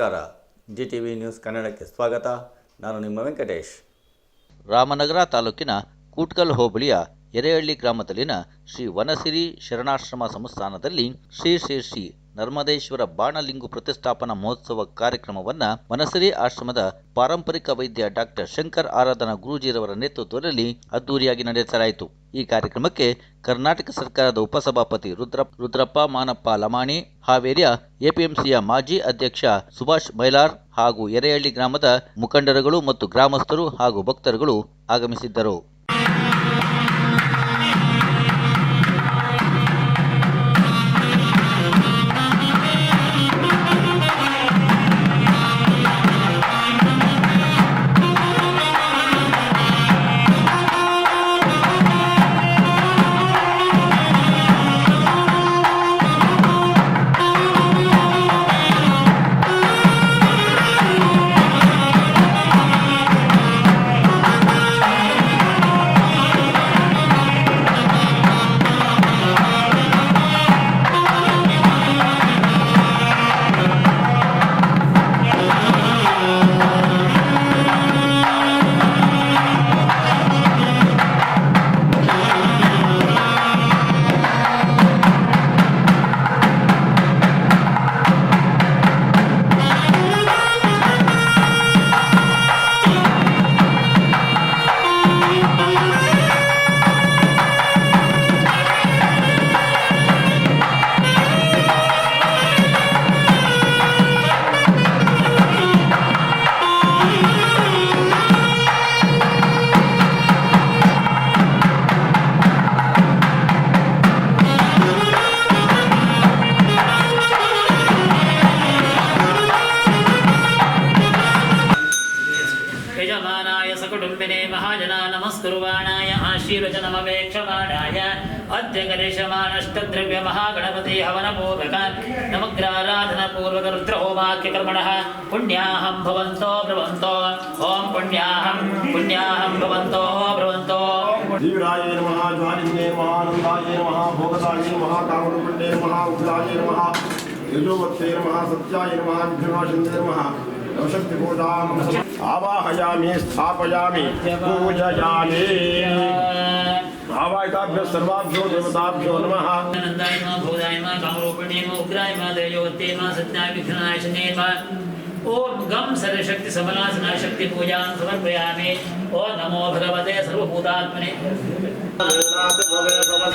ನಮಸ್ಕಾರ. G T V news ಕನ್ನಡಕ್ಕೆ ಸ್ವಾಗತ. ನಾನು ನಿಮ್ಮ ವೆಂಕಟೇಶ್. ರಾಮನಗರ ತಾಲೂಕಿನ ಕೂಟ್ಕಲ್ ಹೋಬಳಿಯ ಎರೆಹಳ್ಳಿ ಗ್ರಾಮದಲ್ಲಿನ ಶ್ರೀ ವನಸಿರಿ ಶರಣಾಶ್ರಮ ಸಂಸ್ಥಾನದಲ್ಲಿ ಶ್ರೀ ಶ್ರೀ ಶ್ರೀ ನರ್ಮದೇಶ್ವರ ಬಾಣಲಿಂಗು ಪ್ರತಿಷ್ಠಾಪನಾ ಮಹೋತ್ಸವ ಕಾರ್ಯಕ್ರಮವನ್ನು ವನಸರಿ ಆಶ್ರಮದ ಪಾರಂಪರಿಕ ವೈದ್ಯ ಡಾಕ್ಟರ್ ಶಂಕರ್ ಆರಾಧನಾ ಗುರೂಜಿರವರ ನೇತೃತ್ವದಲ್ಲಿ ಅದ್ದೂರಿಯಾಗಿ ನಡೆಸಲಾಯಿತು. ಈ ಕಾರ್ಯಕ್ರಮಕ್ಕೆ ಕರ್ನಾಟಕ ಸರ್ಕಾರದ ಉಪಸಭಾಪತಿ ರುದ್ರ, ರುದ್ರಪ್ಪ ಮಾನಪ್ಪ ಲಮಾಣಿ, ಹಾವೇರಿಯ ಎಪಿಎಂಸಿಯ ಮಾಜಿ ಅಧ್ಯಕ್ಷ ಸುಭಾಷ್ ಮೈಲಾರ್ ಹಾಗೂ ಎರೆಹಳ್ಳಿ ಗ್ರಾಮದ ಮುಖಂಡರುಗಳು ಮತ್ತು ಗ್ರಾಮಸ್ಥರು ಹಾಗೂ ಭಕ್ತರುಗಳು ಆಗಮಿಸಿದ್ದರು. अद्य गरिषमाणष्टद्रव्यमहागणपति हवनपूर्वकान् नमग्राराधनपूर्वकरुद्रहोमाख्यकर्मणः पुण्याहं भवन्तो ब्रुवन्तो। ॐ पुण्याहं पुण्याहं भवन्तो, ब्रुवन्तो। जीवराय नमः ज्वालिन्ये नमः, आनन्दाय नमः भोगदाय नमः कामरूपिण्ये नमः, उग्राय नमः यजोवत्ते नमः, सत्याय नमः विघ्ननाशिन्दे नमः। आवाहयामि स्थापयामि पूजयामि। आवाहिताभ्यः सर्वाभ्यो देवताभ्यो नमः। नन्दाय नमः भोगाय नमः कामरूपिणे नमः उग्राय नमः देवयोत्ते नमः सत्याय विघ्नाय शने नमः ॐ गं सर्वशक्ति समलासना शक्ति पूजां समर्पयामि। ॐ नमो भगवते सर्वभूतात्मने। भवे नमः।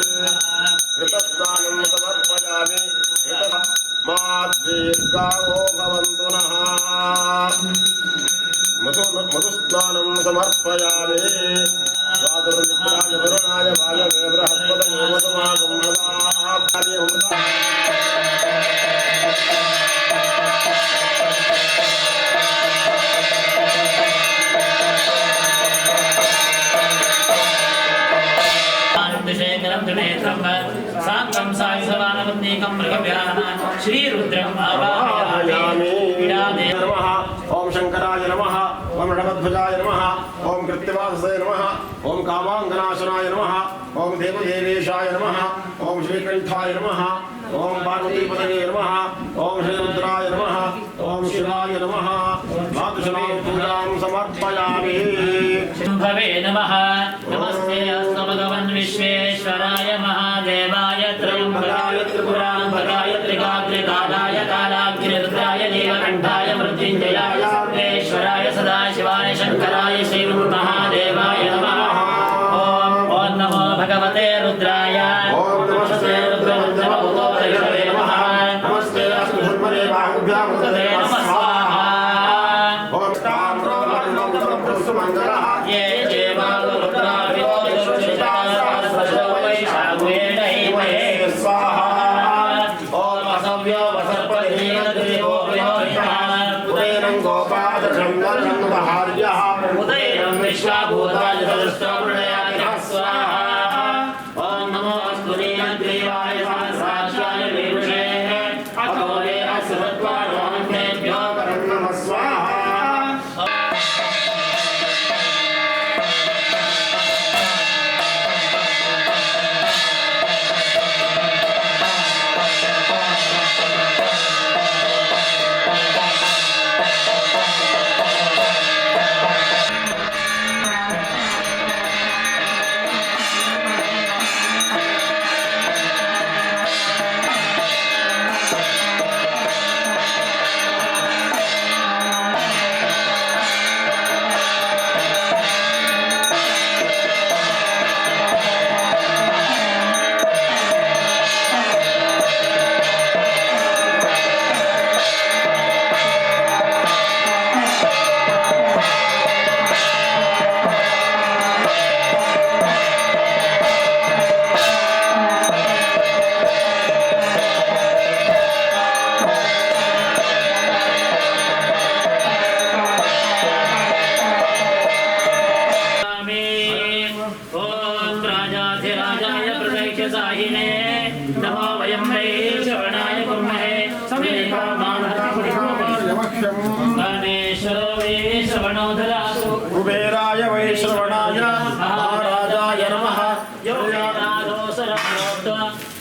जलम जनेत्रं साङ्गं सायुधवानवन्दीकं मृगव्याहन श्रीरुद्रम् आवाहयामि। नमः। ओम शङ्कराय नमः। ॐ रणवध्वजाय नमः। ॐ कृत्यवाससे नमः। ओम कामाङ्गनाशनाय नमः। ॐ देवदेवेशाय नमः। ॐ श्रीकण्ठाय नमः। ॐ पार्वतीपतये नमः। ॐ श्रीरुद्राय नमः। ॐ शिवाय नमः। मातुशलां पूजां समर्पयामि। भवे नमः। शङ्कराय श्रीमहादेवाय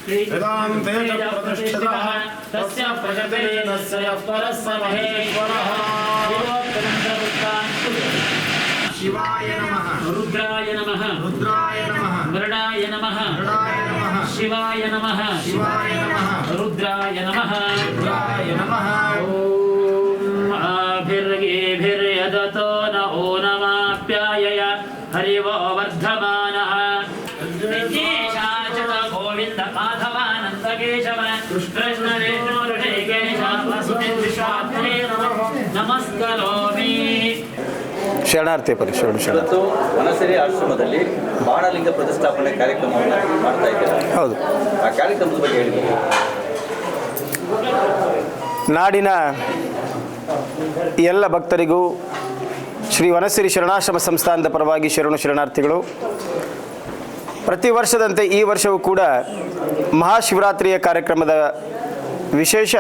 वेदान्ते प्रतिष्ठितः। तस्य प्रजतेनस्य परः स महेश्वरः। शिवाय नमः। रुद्राय नमः। रुद्राय नमः। मृडाय नमः। रुद्राय नमः। शिवाय नमः। शिवाय नमः। रुद्राय नमः। रुद्राय नमः। ॐ आभिर्गेभिर्यदतो। ಶರಣಾರ್ಥಿ ಪರಿ ಶರಣ ಶರಣ. ಇವತ್ತು ವನಸೆರೆ ಆಶ್ರಮದಲ್ಲಿ ಬಾಣಲಿಂಗ ಪ್ರತಿಷ್ಠಾಪನೆ ಕಾರ್ಯಕ್ರಮವನ್ನು ಮಾಡ್ತಾ ಇದ್ದಾರೆ? ಹೌದು. ಆ ಕಾರ್ಯಕ್ರಮದ ಬಗ್ಗೆ ಹೇಳಿದ್ದಾರೆ ನಾಡಿನ ಎಲ್ಲ ಭಕ್ತರಿಗೂ ಶ್ರೀ ವನಸಿರಿ ಶರಣಾಶ್ರಮ ಸಂಸ್ಥಾನದ ಪರವಾಗಿ ಶರಣು ಶರಣಾರ್ಥಿಗಳು. ಪ್ರತಿ ವರ್ಷದಂತೆ ಈ ವರ್ಷವೂ ಕೂಡ ಮಹಾಶಿವರಾತ್ರಿಯ ಕಾರ್ಯಕ್ರಮದ ವಿಶೇಷ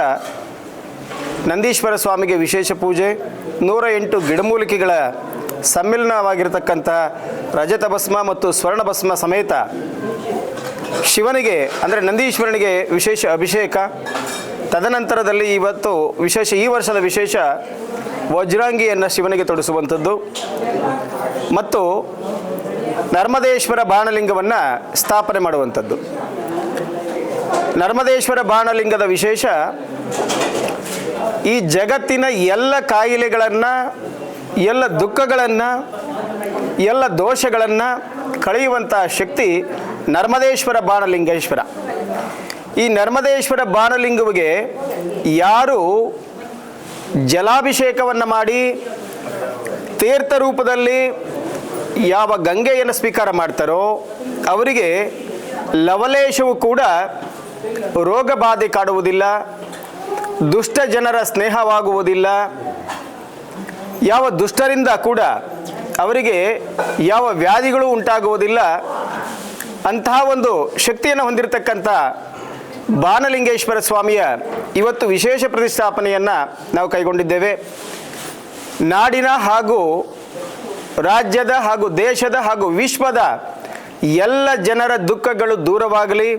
ನಂದೀಶ್ವರ ಸ್ವಾಮಿಗೆ ವಿಶೇಷ ಪೂಜೆ ನೂರ ಎಂಟು ಗಿಡಮೂಲಿಕೆಗಳ ಸಮ್ಮಿಲನವಾಗಿರತಕ್ಕಂತಹ ರಜತ ಭಸ್ಮ ಮತ್ತು ಸ್ವರ್ಣ ಭಸ್ಮ ಸಮೇತ ಶಿವನಿಗೆ, ಅಂದರೆ ನಂದೀಶ್ವರನಿಗೆ ವಿಶೇಷ ಅಭಿಷೇಕ. ತದನಂತರದಲ್ಲಿ ಇವತ್ತು ವಿಶೇಷ ಈ ವರ್ಷದ ವಿಶೇಷ ವಜ್ರಾಂಗಿಯನ್ನು ಶಿವನಿಗೆ ತೊಡಿಸುವಂಥದ್ದು. ಮತ್ತು ನರ್ಮದೇಶ್ವರ ಬಾಣಲಿಂಗವನ್ನು ಸ್ಥಾಪನೆ ಮಾಡುವಂಥದ್ದು. ನರ್ಮದೇಶ್ವರ ಬಾಣಲಿಂಗದ ವಿಶೇಷ ಈ ಜಗತ್ತಿನ ಎಲ್ಲ ಕಾಯಿಲೆಗಳನ್ನು ಎಲ್ಲ ದುಃಖಗಳನ್ನು, ಎಲ್ಲ ದೋಷಗಳನ್ನು ಕಳೆಯುವಂಥ ಶಕ್ತಿ ನರ್ಮದೇಶ್ವರ ಬಾಣಲಿಂಗೇಶ್ವರ. ಈ ನರ್ಮದೇಶ್ವರ ಬಾಣಲಿಂಗುವಿಗೆ ಯಾರು ಜಲಾಭಿಷೇಕವನ್ನು ಮಾಡಿ, ತೀರ್ಥ ರೂಪದಲ್ಲಿ ಯಾವ ಗಂಗೆಯನ್ನು ಸ್ವೀಕಾರ ಮಾಡ್ತಾರೋ, ಅವರಿಗೆ ಲವಲೇಶವು ಕೂಡ ರೋಗ ಬಾಧೆ ಕಾಡುವುದಿಲ್ಲ, ದುಷ್ಟ ಜನರ ಸ್ನೇಹವಾಗುವುದಿಲ್ಲ ಯಾವ ದುಷ್ಟರಿಂದ ಕೂಡ ಅವರಿಗೆ ಯಾವ ವ್ಯಾಧಿಗಳು ಉಂಟಾಗುವುದಿಲ್ಲ, ಅಂತಹ ಒಂದು ಶಕ್ತಿಯನ್ನು ಹೊಂದಿರತಕ್ಕಂಥ ಬಾನಲಿಂಗೇಶ್ವರ ಸ್ವಾಮಿಯ ಇವತ್ತು ವಿಶೇಷ ಪ್ರತಿಷ್ಠಾಪನೆಯನ್ನು ನಾವು ಕೈಗೊಂಡಿದ್ದೇವೆ. ನಾಡಿನ ಹಾಗೂ ರಾಜ್ಯದ ಹಾಗೂ ದೇಶದ ಹಾಗೂ ವಿಶ್ವದ ಎಲ್ಲ ಜನರ ದುಃಖಗಳು ದೂರವಾಗಲಿ,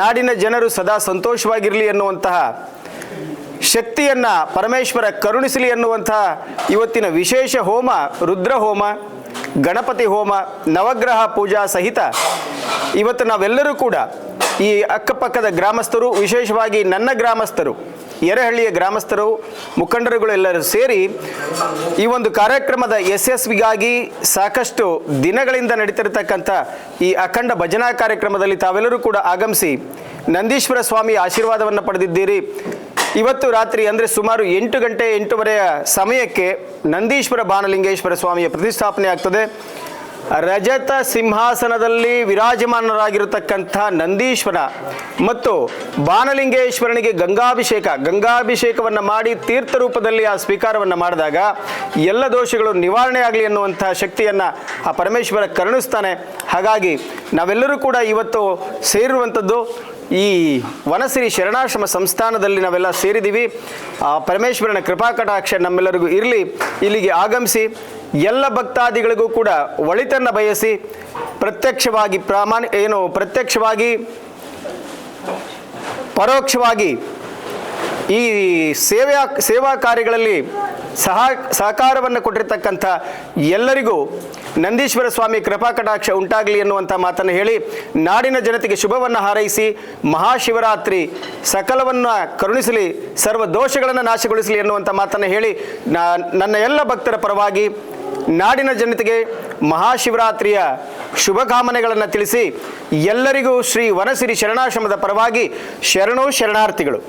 ನಾಡಿನ ಜನರು ಸದಾ ಸಂತೋಷವಾಗಿರಲಿ ಎನ್ನುವಂತಹ ಶಕ್ತಿಯನ್ನು ಪರಮೇಶ್ವರ ಕರುಣಿಸಲಿ ಎನ್ನುವಂತಹ ಇವತ್ತಿನ ವಿಶೇಷ ಹೋಮ, ರುದ್ರ ಹೋಮ, ಗಣಪತಿ ಹೋಮ, ನವಗ್ರಹ ಪೂಜಾ ಸಹಿತ ಇವತ್ತು ನಾವೆಲ್ಲರೂ ಕೂಡ ಈ ಅಕ್ಕಪಕ್ಕದ ಗ್ರಾಮಸ್ಥರು, ವಿಶೇಷವಾಗಿ ನನ್ನ ಗ್ರಾಮಸ್ಥರು ಎರೆಹಳ್ಳಿಯ ಗ್ರಾಮಸ್ಥರು ಮುಖಂಡರುಗಳೆಲ್ಲರೂ ಸೇರಿ ಈ ಒಂದು ಕಾರ್ಯಕ್ರಮದ ಯಶಸ್ವಿಗಾಗಿ ಸಾಕಷ್ಟು ದಿನಗಳಿಂದ ನಡೀತಿರತಕ್ಕಂಥ ಈ ಅಖಂಡ ಭಜನಾ ಕಾರ್ಯಕ್ರಮದಲ್ಲಿ ತಾವೆಲ್ಲರೂ ಕೂಡ ಆಗಮಿಸಿ ನಂದೀಶ್ವರ ಸ್ವಾಮಿ ಆಶೀರ್ವಾದವನ್ನು ಪಡೆದಿದ್ದೀರಿ. ಇವತ್ತು ರಾತ್ರಿ ಅಂದರೆ ಸುಮಾರು ಎಂಟು ಗಂಟೆ ಎಂಟೂವರೆಯ ಸಮಯಕ್ಕೆ ನಂದೀಶ್ವರ ಬಾಣಲಿಂಗೇಶ್ವರ ಸ್ವಾಮಿಯ ಪ್ರತಿಷ್ಠಾಪನೆ ಆಗ್ತದೆ. ರಜತ ಸಿಂಹಾಸನದಲ್ಲಿ ವಿರಾಜಮಾನರಾಗಿರತಕ್ಕಂಥ ನಂದೀಶ್ವರ ಮತ್ತು ಬಾನಲಿಂಗೇಶ್ವರನಿಗೆ ಗಂಗಾಭಿಷೇಕ, ಗಂಗಾಭಿಷೇಕವನ್ನು ಮಾಡಿ ತೀರ್ಥ ರೂಪದಲ್ಲಿ ಆ ಸ್ವೀಕಾರವನ್ನು ಮಾಡಿದಾಗ ಎಲ್ಲ ದೋಷಗಳು ನಿವಾರಣೆ ಆಗಲಿ ಅನ್ನುವಂಥ ಶಕ್ತಿಯನ್ನು ಆ ಪರಮೇಶ್ವರ ಕರುಣಿಸ್ತಾನೆ. ಹಾಗಾಗಿ ನಾವೆಲ್ಲರೂ ಕೂಡ ಇವತ್ತು ಸೇರಿರುವಂಥದ್ದು ಈ ವನಸಿರಿ ಶರಣಾಶ್ರಮ ಸಂಸ್ಥಾನದಲ್ಲಿ ನಾವೆಲ್ಲ ಸೇರಿದ್ದೀವಿ. ಆ, ಪರಮೇಶ್ವರನ ಕೃಪಾಕಟಾಕ್ಷ ನಮ್ಮೆಲ್ಲರಿಗೂ ಇರಲಿ. ಇಲ್ಲಿಗೆ ಆಗಮಿಸಿ ಎಲ್ಲ ಭಕ್ತಾದಿಗಳಿಗೂ ಕೂಡ ಒಳಿತನ್ನು ಬಯಸಿ ಪ್ರತ್ಯಕ್ಷವಾಗಿ ಪ್ರಾಮಾಣಿ, ಏನು ಪ್ರತ್ಯಕ್ಷವಾಗಿ ಪರೋಕ್ಷವಾಗಿ ಈ ಸೇವೆಯ, ಸೇವಾ ಕಾರ್ಯಗಳಲ್ಲಿ ಸಹ ಸಹಕಾರವನ್ನು ಕೊಟ್ಟಿರ್ತಕ್ಕಂಥ ಎಲ್ಲರಿಗೂ ನಂದೀಶ್ವರ ಸ್ವಾಮಿ ಕೃಪಾ ಕಟಾಕ್ಷ ಉಂಟಾಗಲಿ ಎನ್ನುವಂಥ ಮಾತನ್ನು ಹೇಳಿ ನಾಡಿನ ಜನತೆಗೆ ಶುಭವನ್ನು ಹಾರೈಸಿ ಮಹಾಶಿವರಾತ್ರಿ ಸಕಲವನ್ನು ಕರುಣಿಸಲಿ, ಸರ್ವ ದೋಷಗಳನ್ನು ನಾಶಗೊಳಿಸಲಿ ಎನ್ನುವಂಥ ಮಾತನ್ನು ಹೇಳಿ ನನ್ನ ಎಲ್ಲ ಭಕ್ತರ ಪರವಾಗಿ ನಾಡಿನ ಜನತೆಗೆ ಮಹಾಶಿವರಾತ್ರಿಯ ಶುಭಕಾಮನೆಗಳನ್ನು ತಿಳಿಸಿ ಎಲ್ಲರಿಗೂ ಶ್ರೀ ವನಸಿರಿ ಶರಣಾಶ್ರಮದ ಪರವಾಗಿ ಶರಣು ಶರಣಾರ್ಥಿಗಳು.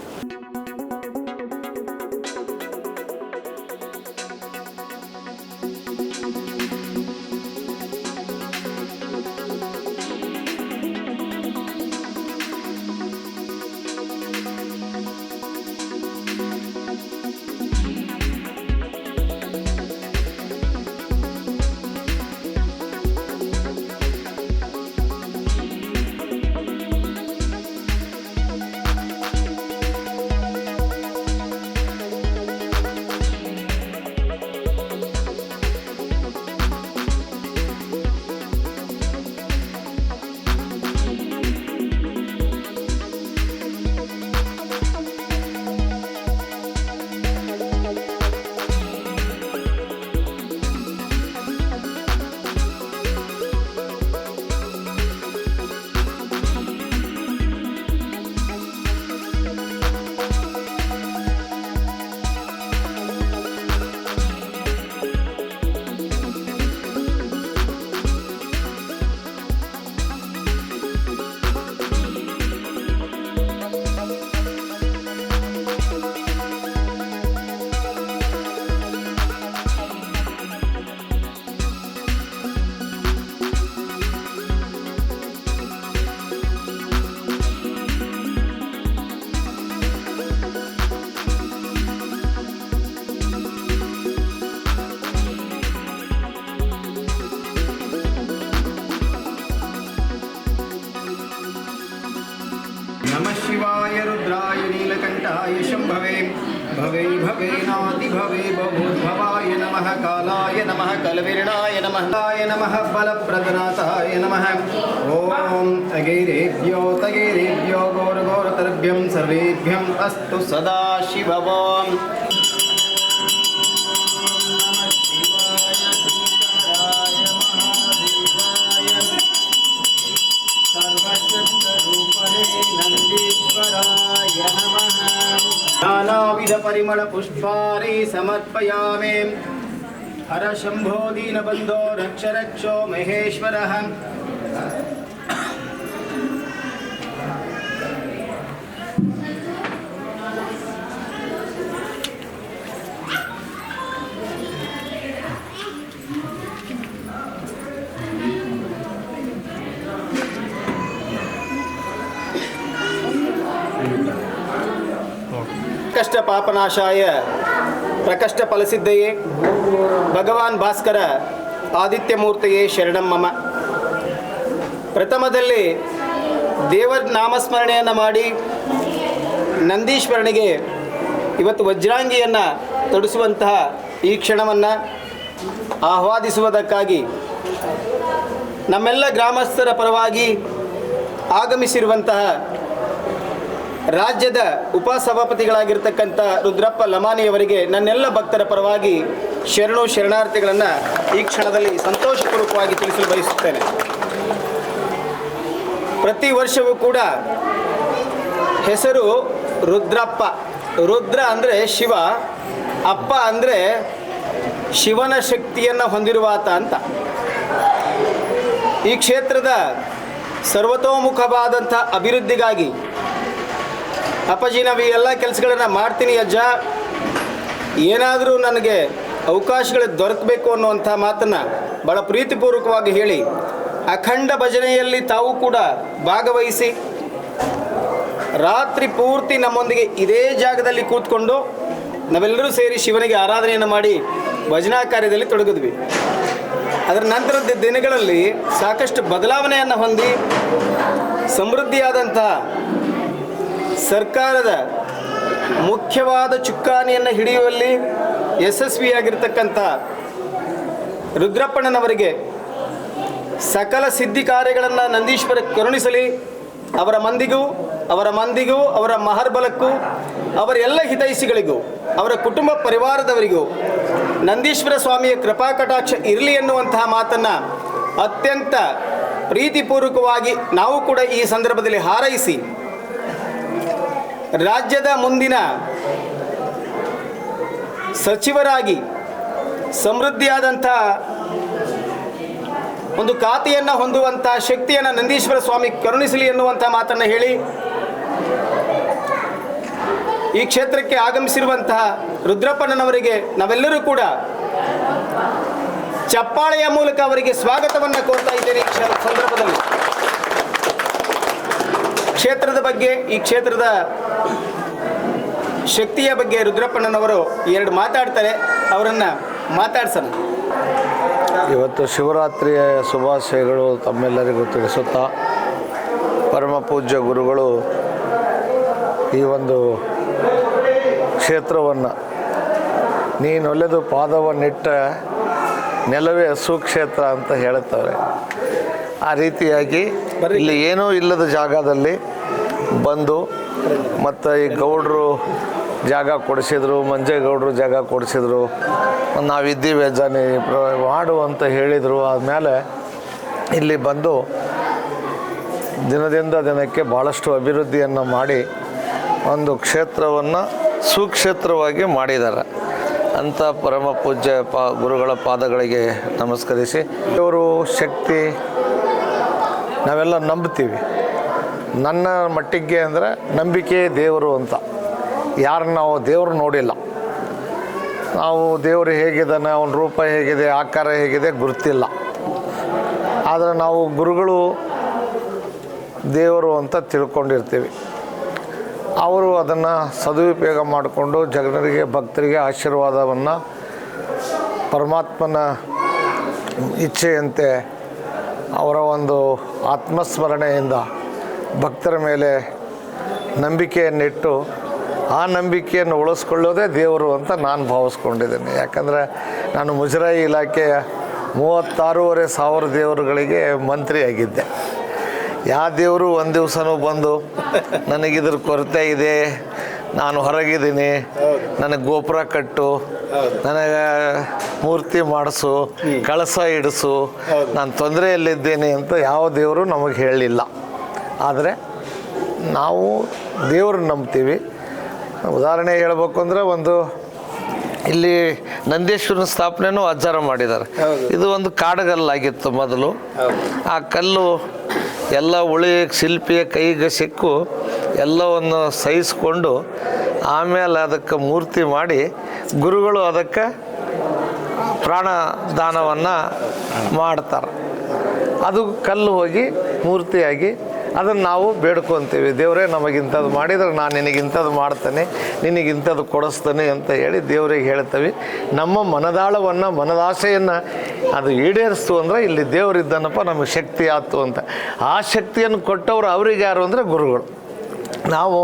नमः कलविरणाय नमः। लाय नमः बलप्रदनाथाय नमः। ॐ तगैरेभ्यो तगैरेभ्यो गौरगौरतर्भ्यं सर्वेभ्यम् अस्तु सदा शिववाम् नानाविधपरिमलपुष्पाणि समर्पयामि हर शंभो दीन बंधो रक्ष रक्षो महेश्वर। कष्ट पापनाशाय प्रकष्ट फल प्रकष्टफलसिद्धये ಭಗವಾನ್ ಭಾಸ್ಕರ ಆದಿತ್ಯಮೂರ್ತಿಯೇ ಮಮ. ಪ್ರಥಮದಲ್ಲಿ ದೇವರ ನಾಮಸ್ಮರಣೆಯನ್ನು ಮಾಡಿ ನಂದೀಶ್ವರನಿಗೆ ಇವತ್ತು ವಜ್ರಾಂಗಿಯನ್ನು ತೊಡಿಸುವಂತಹ ಈ ಕ್ಷಣವನ್ನು ಆಹ್ವಾದಿಸುವುದಕ್ಕಾಗಿ ನಮ್ಮೆಲ್ಲ ಗ್ರಾಮಸ್ಥರ ಪರವಾಗಿ ಆಗಮಿಸಿರುವಂತಹ ರಾಜ್ಯದ ಉಪಸಭಾಪತಿಗಳಾಗಿರ್ತಕ್ಕಂಥ ರುದ್ರಪ್ಪ ಲಮಾನಿಯವರಿಗೆ ನನ್ನೆಲ್ಲ ಭಕ್ತರ ಪರವಾಗಿ ಶರಣು ಶರಣಾರ್ಥಿಗಳನ್ನು ಈ ಕ್ಷಣದಲ್ಲಿ ಸಂತೋಷಪೂರ್ವಕವಾಗಿ ತಿಳಿಸಲು ಬಯಸುತ್ತೇನೆ. ಪ್ರತಿ ವರ್ಷವೂ ಕೂಡ ಹೆಸರು ರುದ್ರಪ್ಪ. ರುದ್ರ ಅಂದರೆ ಶಿವ, ಅಪ್ಪ ಅಂದರೆ ಶಿವನ ಶಕ್ತಿಯನ್ನು ಹೊಂದಿರುವಾತ ಅಂತ. ಈ ಕ್ಷೇತ್ರದ ಸರ್ವತೋಮುಖವಾದಂಥ ಅಭಿವೃದ್ಧಿಗಾಗಿ ಅಪ್ಪಾಜಿ, ನಾವು ಈ ಎಲ್ಲ ಕೆಲಸಗಳನ್ನು ಮಾಡ್ತೀನಿ ಅಜ್ಜ. ಏನಾದರೂ ನನಗೆ ಅವಕಾಶಗಳು ದೊರಕಬೇಕು ಅನ್ನುವಂಥ ಮಾತನ್ನು ಬಹಳ ಪ್ರೀತಿಪೂರ್ವಕವಾಗಿ ಹೇಳಿ, ಅಖಂಡ ಭಜನೆಯಲ್ಲಿ ತಾವು ಕೂಡ ಭಾಗವಹಿಸಿ, ರಾತ್ರಿ ಪೂರ್ತಿ ನಮ್ಮೊಂದಿಗೆ ಇದೇ ಜಾಗದಲ್ಲಿ ಕೂತ್ಕೊಂಡು ನಾವೆಲ್ಲರೂ ಸೇರಿ ಶಿವನಿಗೆ ಆರಾಧನೆಯನ್ನು ಮಾಡಿ ಭಜನಾ ಕಾರ್ಯದಲ್ಲಿ ತೊಡಗಿದ್ವಿ. ಅದರ ನಂತರದ ದಿನಗಳಲ್ಲಿ ಸಾಕಷ್ಟು ಬದಲಾವಣೆಯನ್ನು ಹೊಂದಿ ಸಮೃದ್ಧಿಯಾದಂತಹ ಸರ್ಕಾರದ ಮುಖ್ಯವಾದ ಚುಕ್ಕಾಣಿಯನ್ನು ಹಿಡಿಯುವಲ್ಲಿ ಯಶಸ್ವಿಯಾಗಿರ್ತಕ್ಕಂಥ ರುದ್ರಪ್ಪಣ್ಣನವರಿಗೆ ಸಕಲ ಸಿದ್ಧಿ ಕಾರ್ಯಗಳನ್ನು ನಂದೀಶ್ವರ ಕರುಣಿಸಲಿ. ಅವರ ಮಂದಿಗೂ ಅವರ ಮಂದಿಗೂ, ಅವರ ಮಹರ್ಬಲಕ್ಕೂ, ಅವರ ಎಲ್ಲ ಹಿತೈಷಿಗಳಿಗೂ, ಅವರ ಕುಟುಂಬ ಪರಿವಾರದವರಿಗೂ ನಂದೀಶ್ವರ ಸ್ವಾಮಿಯ ಕೃಪಾ ಕಟಾಕ್ಷ ಇರಲಿ ಎನ್ನುವಂತಹ ಮಾತನ್ನು ಅತ್ಯಂತ ಪ್ರೀತಿಪೂರ್ವಕವಾಗಿ ನಾವು ಕೂಡ ಈ ಸಂದರ್ಭದಲ್ಲಿ ಹಾರೈಸಿ. ರಾಜ್ಯದ ಮುಂದಿನ ಸಚಿವರಾಗಿ ಸಮೃದ್ಧಿಯಾದಂಥ ಒಂದು ಖಾತೆಯನ್ನು ಹೊಂದುವಂಥ ಶಕ್ತಿಯನ್ನು ನಂದೀಶ್ವರ ಸ್ವಾಮಿ ಕರುಣಿಸಲಿ ಎನ್ನುವಂಥ ಮಾತನ್ನು ಹೇಳಿ ಈ ಕ್ಷೇತ್ರಕ್ಕೆ ಆಗಮಿಸಿರುವಂತಹ ರುದ್ರಪ್ಪಣ್ಣನವರಿಗೆ ನಾವೆಲ್ಲರೂ ಕೂಡ ಚಪ್ಪಾಳೆಯ ಮೂಲಕ ಅವರಿಗೆ ಸ್ವಾಗತವನ್ನು ಕೋರ್ತಾ ಇದ್ದೇನೆ ಈ ಸಂದರ್ಭದಲ್ಲಿ. ಕ್ಷೇತ್ರದ ಬಗ್ಗೆ ಈ ಕ್ಷೇತ್ರದ ಶಕ್ತಿಯ ಬಗ್ಗೆ ರುದ್ರಪ್ಪಣ್ಣನವರು ಎರಡು ಮಾತಾಡ್ತಾರೆ ಅವರನ್ನು ಮಾತಾಡ್ಸೋಣ. ಇವತ್ತು ಶಿವರಾತ್ರಿಯ ಶುಭಾಶಯಗಳು ತಮ್ಮೆಲ್ಲರಿಗೂ ತಿಳಿಸುತ್ತಾ ಪರಮ ಪೂಜ್ಯ ಗುರುಗಳು ಈ ಒಂದು ಕ್ಷೇತ್ರವನ್ನು ನೀನೊಲೆದು ಪಾದವನ್ನಿಟ್ಟ ನೆಲವೇ ಸುಕ್ಷೇತ್ರ ಅಂತ ಹೇಳುತ್ತಾರೆ. ಆ ರೀತಿಯಾಗಿ ಇಲ್ಲಿ ಏನೂ ಇಲ್ಲದ ಜಾಗದಲ್ಲಿ ಬಂದು ಮತ್ತು ಈ ಗೌಡ್ರು ಜಾಗ ಕೊಡಿಸಿದ್ರು, ಮಂಜೇಗೌಡರು ಜಾಗ ಕೊಡಿಸಿದ್ರು. ನಾವಿದ್ದೀವಿ ಪ್ರ- ಮಾಡು ಅಂತ ಹೇಳಿದರು. ಆದಮೇಲೆ ಇಲ್ಲಿ ಬಂದು ದಿನದಿಂದ ದಿನಕ್ಕೆ ಭಾಳಷ್ಟು ಅಭಿವೃದ್ಧಿಯನ್ನು ಮಾಡಿ ಒಂದು ಕ್ಷೇತ್ರವನ್ನು ಸುಕ್ಷೇತ್ರವಾಗಿ ಮಾಡಿದ್ದಾರೆ. ಅಂಥ ಪರಮ ಪೂಜ್ಯ ಪಾ, ಗುರುಗಳ ಪಾದಗಳಿಗೆ ನಮಸ್ಕರಿಸಿ. ಇವರು ಶಕ್ತಿ ನಾವೆಲ್ಲ ನಂಬ್ತೀವಿ. ನನ್ನ ಮಟ್ಟಿಗೆ ಅಂದರೆ ನಂಬಿಕೆ ದೇವರು ಅಂತ. ಯಾರನ್ನ ನಾವು ದೇವರು ನೋಡಿಲ್ಲ. ನಾವು ದೇವರು ಹೇಗಿದ್ದಾನೆ, ಅವನ ರೂಪ ಹೇಗಿದೆ, ಆಕಾರ ಹೇಗಿದೆ ಗುರುತಿಲ್ಲ ಆದರೆ ನಾವು ಗುರುಗಳು ದೇವರು ಅಂತ ತಿಳ್ಕೊಂಡಿರ್ತೀವಿ. ಅವರು ಅದನ್ನು ಸದುಪಯೋಗ ಮಾಡಿಕೊಂಡು ಜಗನರಿಗೆ ಭಕ್ತರಿಗೆ ಆಶೀರ್ವಾದವನ್ನು ಪರಮಾತ್ಮನ ಇಚ್ಛೆಯಂತೆ ಅವರ ಒಂದು ಆತ್ಮಸ್ಮರಣೆಯಿಂದ ಭಕ್ತರ ಮೇಲೆ ನಂಬಿಕೆಯನ್ನಿಟ್ಟು ಆ ನಂಬಿಕೆಯನ್ನು ಉಳಿಸ್ಕೊಳ್ಳೋದೇ ದೇವರು ಅಂತ ನಾನು ಭಾವಿಸ್ಕೊಂಡಿದ್ದೇನೆ. ಯಾಕಂದರೆ ನಾನು ಮುಜರಾಯಿ ಇಲಾಖೆಯ ಮೂವತ್ತಾರೂವರೆ ಸಾವಿರ ದೇವರುಗಳಿಗೆ ಮಂತ್ರಿಯಾಗಿದ್ದೆ. ಯಾವ ದೇವರು ಒಂದು ದಿವಸನೂ ಬಂದು ನನಗಿದ್ರ ಕೊರತೆ ಇದೆ, ನಾನು ಹೊರಗಿದ್ದೀನಿ, ನನಗೆ ಗೋಪುರ ಕಟ್ಟು, ನನಗೆ ಮೂರ್ತಿ ಮಾಡಿಸು, ಕಳಸ ಇಡಿಸು, ನಾನು ತೊಂದರೆಯಲ್ಲಿದ್ದೇನೆ ಅಂತ ಯಾವ ದೇವರು ನಮಗೆ ಹೇಳಲಿಲ್ಲ ಆದರೆ ನಾವು ದೇವ್ರನ್ನ ನಂಬ್ತೀವಿ. ಉದಾಹರಣೆ ಹೇಳ್ಬೇಕು ಅಂದರೆ ಒಂದು ಇಲ್ಲಿ ನಂದೇಶ್ವರನ ಸ್ಥಾಪನೆನೂ ಅಜ್ಜಾರ ಮಾಡಿದ್ದಾರೆ. ಇದು ಒಂದು ಕಾಡಗಲ್ಲಾಗಿತ್ತು ಮೊದಲು. ಆ ಕಲ್ಲು ಎಲ್ಲ ಉಳಿ ಶಿಲ್ಪಿಯ ಕೈಗೆ ಸಿಕ್ಕು ಎಲ್ಲವನ್ನು ಸಹಿಸಿಕೊಂಡು ಆಮೇಲೆ ಅದಕ್ಕೆ ಮೂರ್ತಿ ಮಾಡಿ ಗುರುಗಳು ಅದಕ್ಕೆ ಪ್ರಾಣ ದಾನವನ್ನು ಮಾಡ್ತಾರೆ. ಅದು ಕಲ್ಲು ಹೋಗಿ ಮೂರ್ತಿಯಾಗಿ ಅದನ್ನು ನಾವು ಬೇಡ್ಕೊತೀವಿ. ದೇವರೇ, ನಮಗಿಂಥದ್ದು ಮಾಡಿದರೆ ನಾನು ನಿನಗಿಂಥದ್ದು ಮಾಡ್ತೇನೆ, ನಿನಗಿಂಥದ್ದು ಕೊಡಿಸ್ತೇನೆ ಅಂತ ಹೇಳಿ ದೇವರಿಗೆ ಹೇಳ್ತೇವೆ. ನಮ್ಮ ಮನದಾಳವನ್ನು, ಮನದಾಸೆಯನ್ನು ಅದು ಈಡೇರಿಸ್ತು ಅಂದರೆ ಇಲ್ಲಿ ದೇವರಿದ್ದನಪ್ಪ, ನಮಗೆ ಶಕ್ತಿ ಆಯ್ತು ಅಂತ. ಆ ಶಕ್ತಿಯನ್ನು ಕೊಟ್ಟವರು ಅವ್ರಿಗೆ ಯಾರು ಅಂದರೆ ಗುರುಗಳು. ನಾವು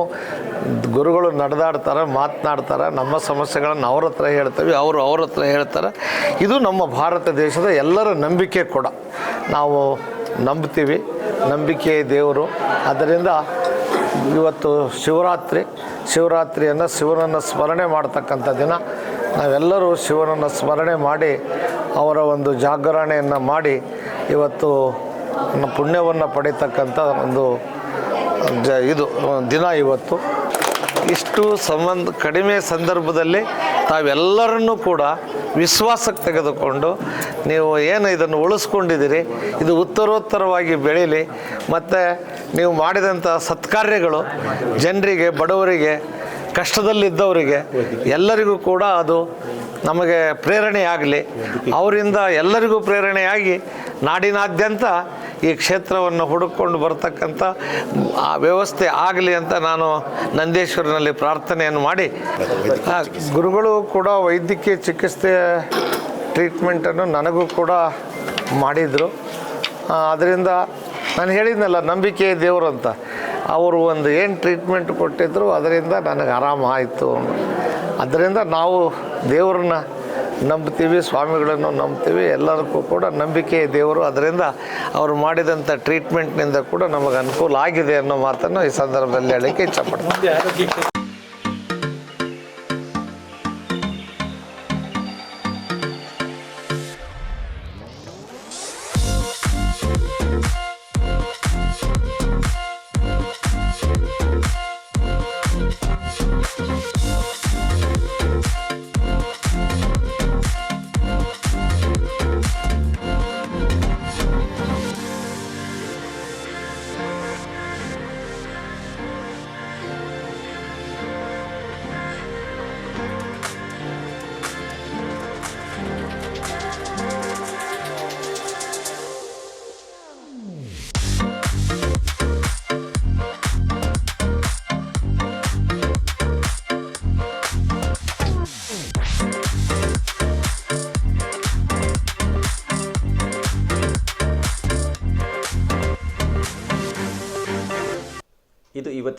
ಗುರುಗಳು ನಡೆದಾಡ್ತಾರೆ, ಮಾತನಾಡ್ತಾರೆ, ನಮ್ಮ ಸಮಸ್ಯೆಗಳನ್ನು ಅವ್ರ ಹತ್ರ ಹೇಳ್ತೇವೆ, ಅವರು ಅವ್ರ ಹತ್ರ ಹೇಳ್ತಾರೆ. ಇದು ನಮ್ಮ ಭಾರತ ದೇಶದ ಎಲ್ಲರ ನಂಬಿಕೆ ಕೂಡ. ನಾವು ನಂಬ್ತೀವಿ. ನಂಬಿಕೆ ದೇವರು. ಅದರಿಂದ ಇವತ್ತು ಶಿವರಾತ್ರಿ, ಶಿವರಾತ್ರಿಯನ್ನು ಶಿವನನ್ನು ಸ್ಮರಣೆ ಮಾಡ್ತಕ್ಕಂಥ ದಿನ. ನಾವೆಲ್ಲರೂ ಶಿವನನ್ನು ಸ್ಮರಣೆ ಮಾಡಿ, ಅವರ ಒಂದು ಜಾಗರಣೆಯನ್ನು ಮಾಡಿ, ಇವತ್ತು ಪುಣ್ಯವನ್ನು ಪಡೀತಕ್ಕಂಥ ಒಂದು ಇದು ದಿನ ಇವತ್ತು. ಇಷ್ಟು ಸಂಬಂಧ, ಕಡಿಮೆ ಸಂದರ್ಭದಲ್ಲಿ ತಾವೆಲ್ಲರನ್ನೂ ಕೂಡ ವಿಶ್ವಾಸಕ್ಕೆ ತೆಗೆದುಕೊಂಡು ನೀವು ಏನು ಇದನ್ನು ಉಳಿಸ್ಕೊಂಡಿದ್ದೀರಿ, ಇದು ಉತ್ತರೋತ್ತರವಾಗಿ ಬೆಳೀಲಿ. ಮತ್ತು ನೀವು ಮಾಡಿದಂಥ ಸತ್ಕಾರ್ಯಗಳು ಜನರಿಗೆ, ಬಡವರಿಗೆ, ಕಷ್ಟದಲ್ಲಿದ್ದವರಿಗೆ, ಎಲ್ಲರಿಗೂ ಕೂಡ ಅದು ನಮಗೆ ಪ್ರೇರಣೆಯಾಗಲಿ. ಅವರಿಂದ ಎಲ್ಲರಿಗೂ ಪ್ರೇರಣೆಯಾಗಿ ನಾಡಿನಾದ್ಯಂತ ಈ ಕ್ಷೇತ್ರವನ್ನು ಹುಡುಕೊಂಡು ಬರ್ತಕ್ಕಂಥ ಆ ವ್ಯವಸ್ಥೆ ಆಗಲಿ ಅಂತ ನಾನು ನಂದೇಶ್ವರನಲ್ಲಿ ಪ್ರಾರ್ಥನೆಯನ್ನು ಮಾಡಿ. ಗುರುಗಳು ಕೂಡ ವೈದ್ಯಕೀಯ ಚಿಕಿತ್ಸೆ ಟ್ರೀಟ್ಮೆಂಟನ್ನು ನನಗೂ ಕೂಡ ಮಾಡಿದರು. ಅದರಿಂದ ನಾನು ಹೇಳಿದ್ನಲ್ಲ, ನಂಬಿಕೆ ದೇವರು ಅಂತ. ಅವರು ಒಂದು ಏನು ಟ್ರೀಟ್ಮೆಂಟ್ ಕೊಟ್ಟಿದ್ದರು ಅದರಿಂದ ನನಗೆ ಆರಾಮ ಆಯಿತು. ಅದರಿಂದ ನಾವು ದೇವ್ರನ್ನ ನಂಬ್ತೀವಿ, ಸ್ವಾಮಿಗಳನ್ನು ನಂಬ್ತೀವಿ, ಎಲ್ಲರಿಗೂ ಕೂಡ ನಂಬಿಕೆ ದೇವರು ಅದರಿಂದ ಅವರು ಮಾಡಿದಂಥ ಟ್ರೀಟ್ಮೆಂಟ್ನಿಂದ ಕೂಡ ನಮಗೆ ಅನುಕೂಲ ಆಗಿದೆ ಅನ್ನೋ ಮಾತನ್ನು ಈ ಸಂದರ್ಭದಲ್ಲಿ ಹೇಳಲಿಕ್ಕೆ ಇಷ್ಟಪಡ್ತೀನಿ